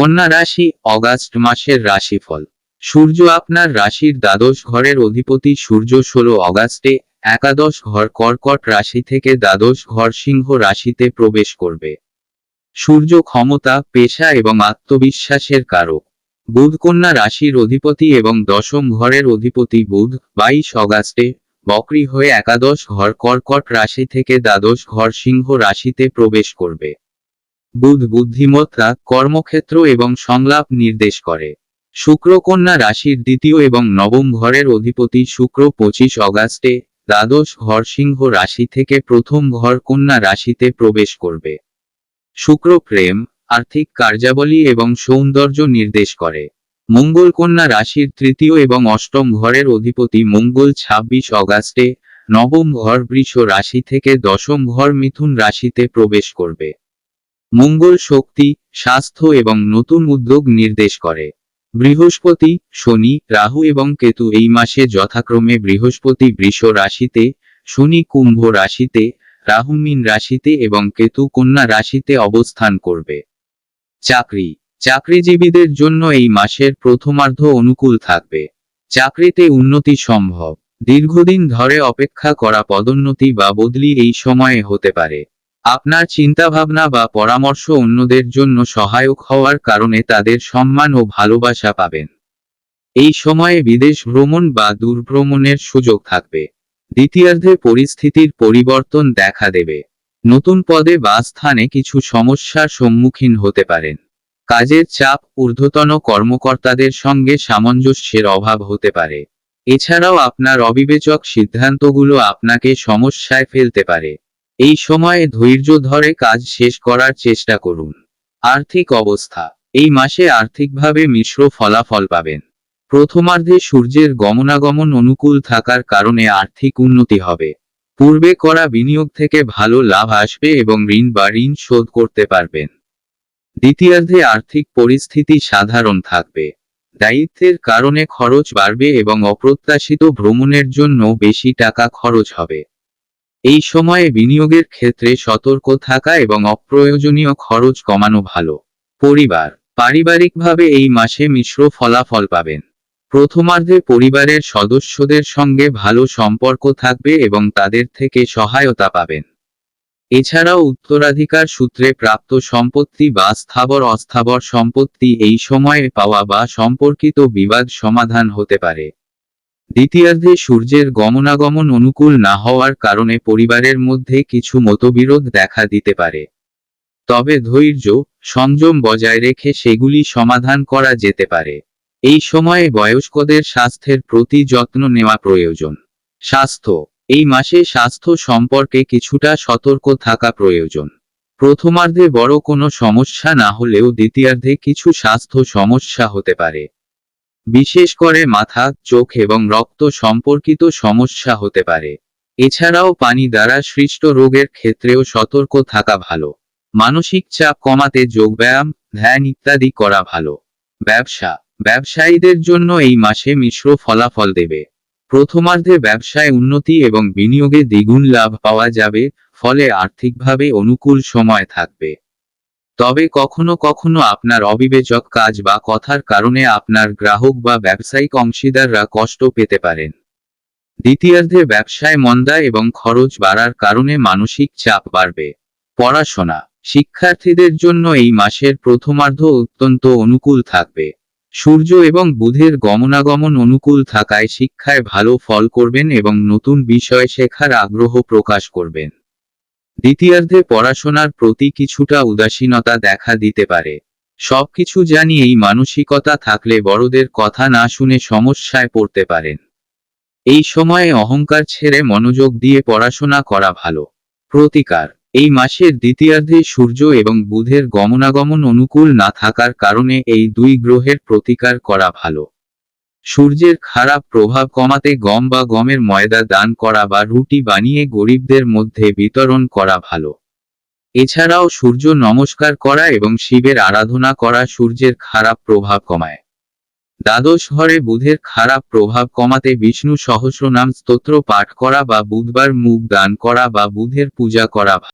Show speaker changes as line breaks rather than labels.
কন্যা রাশি, অগাস্ট মাসের রাশিফল। সূর্য আপনার রাশির দ্বাদশ ঘরের অধিপতি সূর্য ষোলো অগাস্টে একাদশ ঘর কর্কট রাশি থেকে দ্বাদশ ঘর সিংহ রাশিতে প্রবেশ করবে। সূর্য ক্ষমতা, পেশা এবং আত্মবিশ্বাসের কারক। বুধ কন্যা রাশির অধিপতি এবং দশম ঘরের অধিপতি বুধ, বাইশ অগাস্টে বকরি হয়ে একাদশ ঘর কর্কট রাশি থেকে দ্বাদশ ঘর সিংহ রাশিতে প্রবেশ করবে। বুধ বুদ্ধিমত্তা, কর্মক্ষেত্র এবং সংলাপ নির্দেশ করে। শুক্র কন্যা রাশির দ্বিতীয় এবং নবম ঘরের অধিপতি শুক্র পঁচিশ অগাস্টে, দ্বাদশ ঘর সিংহ রাশি থেকে প্রথম ঘর কন্যা রাশিতে প্রবেশ করবে। শুক্র প্রেম, আর্থিক কার্যাবলী এবং সৌন্দর্য নির্দেশ করে। মঙ্গল কন্যা রাশির তৃতীয় এবং অষ্টম ঘরের অধিপতি মঙ্গল ছাব্বিশ অগাস্টে, নবম ঘর বৃষ রাশি থেকে দশম ঘর মিথুন রাশিতে প্রবেশ করবে। মঙ্গল শক্তি, স্বাস্থ্য এবং নতুন উদ্যোগ নির্দেশ করে। বৃহস্পতি, শনি, রাহু এবং কেতু এই মাসে যথাক্রমে বৃহস্পতি বৃষ রাশিতে, শনি কুম্ভ রাশিতে, রাহু মীন রাশিতে এবং কেতু কন্যা রাশিতে অবস্থান করবে। চাকরি। চাকরিজীবীদের জন্য এই মাসের প্রথমার্ধ অনুকূল থাকবে। চাকরিতে উন্নতি সম্ভব। দীর্ঘদিন ধরে অপেক্ষা করা পদোন্নতি বা বদলি এই সময়ে হতে পারে। আপনার চিন্তাভাবনা বা পরামর্শ অন্যদের জন্য সহায়ক হওয়ার কারণে তাদের সম্মান ও ভালোবাসা পাবেন। এই সময়ে বিদেশ ভ্রমণ বা দূরভ্রমণের সুযোগ থাকবে। দ্বিতীয়ার্ধে পরিস্থিতির পরিবর্তন দেখা দেবে। নতুন পদে বা স্থানে কিছু সমস্যার সম্মুখীন হতে পারেন। কাজের চাপ ঊর্ধ্বতন কর্মকর্তাদের সঙ্গে সামঞ্জস্যের অভাব হতে পারে। এছাড়াও আপনার অবিবেচক সিদ্ধান্তগুলো আপনাকে সমস্যায় ফেলতে পারে। এই সময়ে ধৈর্য ধরে কাজ শেষ করার চেষ্টা করুন। আর্থিক অবস্থা। এই মাসে আর্থিকভাবে মিশ্র ফলাফল পাবেন। প্রথমার্ধে সূর্যের গমনাগমন অনুকূল থাকার কারণে আর্থিক উন্নতি হবে। পূর্বে করা বিনিয়োগ থেকে ভালো লাভ আসবে এবং ঋণ বা ঋণ শোধ করতে পারবেন। দ্বিতীয়ার্ধে আর্থিক পরিস্থিতি সাধারণ থাকবে। দায়িত্বের কারণে খরচ বাড়বে এবং অপ্রত্যাশিত ভ্রমণের জন্য বেশি টাকা খরচ হবে। এই সময়ে বিনিয়োগের ক্ষেত্রে সতর্ক থাকা এবং অপ্রয়োজনীয় খরচ কমানো ভালো। পরিবার, পারিবারিকভাবে এই মাসে মিশ্র ফলাফল পাবেন। প্রথমার্ধে পরিবারের সদস্যদের সঙ্গে ভালো সম্পর্ক থাকবে এবং তাদের থেকে সহায়তা পাবেন। এছাড়াও উত্তরাধিকার সূত্রে প্রাপ্ত সম্পত্তি বা স্থাবর অস্থাবর সম্পত্তি এই সময়ে পাওয়া বা সম্পর্কিত বিবাদ সমাধান হতে পারে। দ্বিতীয়ার্ধে সূর্যের গমনাগমন অনুকূল না হওয়ার কারণে পরিবারের মধ্যে কিছু মতবিরোধ দেখা দিতে পারে। তবে ধৈর্য, সংযম বজায় রেখে সেগুলি সমাধান করা যেতে পারে। এই সময়ে বয়স্কদের স্বাস্থ্যের প্রতি যত্ন নেওয়া প্রয়োজন। স্বাস্থ্য, এই মাসে স্বাস্থ্য সম্পর্কে কিছুটা সতর্ক থাকা প্রয়োজন। প্রথমার্ধে বড় কোনো সমস্যা না হলেও দ্বিতীয়ার্ধে কিছু স্বাস্থ্য সমস্যা হতে পারে। বিশেষ করে মাথা, চোখ এবং রক্ত সম্পর্কিত সমস্যা হতে পারে। এছাড়াও পানি দ্বারা সৃষ্ট রোগের ক্ষেত্রেও সতর্ক থাকা ভালো। মানসিক চাপ কমাতে যোগব্যায়াম, ধ্যান ইত্যাদি করা ভালো। ব্যবসা। ব্যবসায়ীদের জন্য এই মাসে মিশ্র ফলাফল দেবে। প্রথমার্ধে ব্যবসায় উন্নতি এবং বিনিয়োগে দ্বিগুণ লাভ পাওয়া যাবে, ফলে আর্থিকভাবে অনুকূল সময় থাকবে। তবে কখনো কখনো আপনার অবিবেচক কাজ বা কথার কারণে আপনার গ্রাহক বা ব্যবসায়িক অংশীদাররা কষ্ট পেতে পারেন। দ্বিতীয়ার্ধে ব্যবসায় মন্দা এবং খরচ বাড়ার কারণে মানসিক চাপ বাড়বে। পড়াশোনা, শিক্ষার্থীদের জন্য এই মাসের প্রথমার্ধ অত্যন্ত অনুকূল থাকবে। সূর্য এবং বুধের গমনাগমন অনুকূল থাকায় শিক্ষায় ভালো ফল করবেন এবং নতুন বিষয় শেখার আগ্রহ প্রকাশ করবেন। দ্বিতীয়ার্ধে পড়াশোনার প্রতি কিছুটা উদাসীনতা দেখা দিতে পারে। সবকিছু এই মানসিকতা থাকলে বড়দের কথা না শুনে সমস্যায় পড়তে পারেন। এই সময়ে অহংকার ছেড়ে মনোযোগ দিয়ে পড়াশোনা করা ভালো। প্রতিকার, এই মাসের দ্বিতীয়ার্ধে সূর্য এবং বুধের গমনাগমন অনুকূল না থাকার কারণে এই দুই গ্রহের প্রতিকার করা ভালো। সূর্যের খারাপ প্রভাব কমাতে গম বা গমের ময়দা দান করা বা রুটি বানিয়ে গরিবদের মধ্যে বিতরণ করা ভালো। এছাড়াও সূর্য নমস্কার করা এবং শিবের আরাধনা করা সূর্যের খারাপ প্রভাব কমায়। দ্বাদশ ঘরে বুধের খারাপ প্রভাব কমাতে বিষ্ণু সহস্রনাম স্তোত্র পাঠ করা বা বুধবার মুখ দান করা বা বুধের পূজা করা